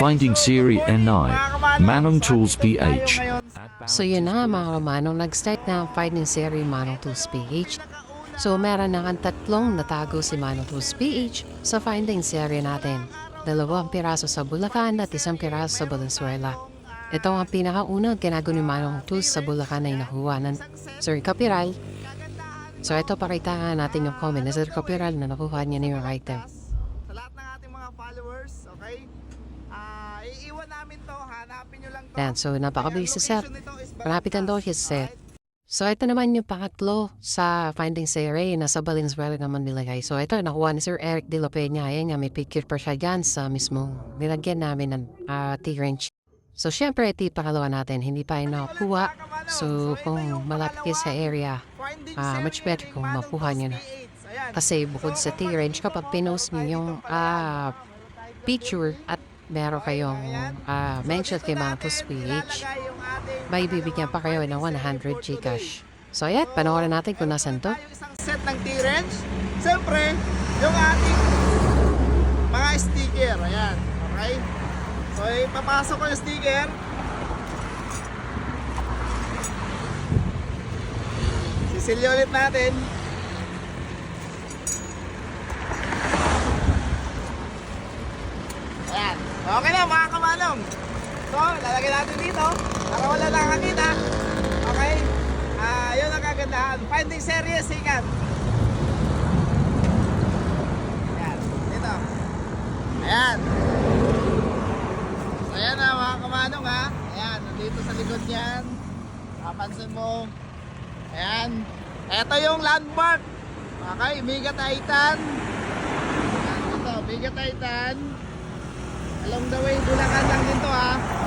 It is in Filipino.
Finding Siri NI, Manong Tools PH. So yun na mga kamanong, nag-start na ang Finding Siri Manong Tools PH. So meron na ang tatlong natago si Manong Tools PH sa Finding Siri natin. Dalawang piraso sa Bulacan at isang piraso sa Valenzuela. Ito ang pinakaunang ginago ni Manong Tools sa Bulacan ay nakuha ng Sir Capiral. So ito pakita nga natin yung comment ni Sir Capiral na nakuha niya na yung item. Sa lahat ng ating mga followers, okay? Ah, iiwan namin to, hanapin nyo lang to. Yan, so napakabilis si Sir. Is Malapitan daw siya, Sir. So ito naman yung pangatlo sa Finding Sarah na sa Valenzuela naman nilagay. So ito nakuha ni Sir Eric De La Peña. Ayan nga, may picture pa siya dyan sa mismo. Nilagyan namin ng ah, T-wrench. So syempre ito yung pangalawa natin. Hindi pa yung nakuha. So kung malapit kayo sa area, ah, Siri much better kung makuha nyo na. Kasi bukod sa T-wrench, kapag pinost nyo yung ah, picture at meron kayong ah, mention kay yung ating may bibigyan pa kayo ng 100 Gcash. So ayan, panoorin natin kung nasan to. isang set ng T-wrench. Siyempre, yung ating mga sticker. Ayan. Okay? So, ipapasok ko yung sticker. Sisilyo ulit natin. Ayan. Okay na mga kamanong. So, lalagay natin dito para wala nakakita. Okay? Ah, yun ang kagandahan. Finding series, sikat. Ayan. Dito. Ayan. So, ayan na mga kamanong ha. Ayan, nandito sa likod niyan. Papansin mo. Ayan. Ito yung landmark. Okay, Mega Titan. Ayan, ito, Mega Titan along the way Bulacan lang dito ha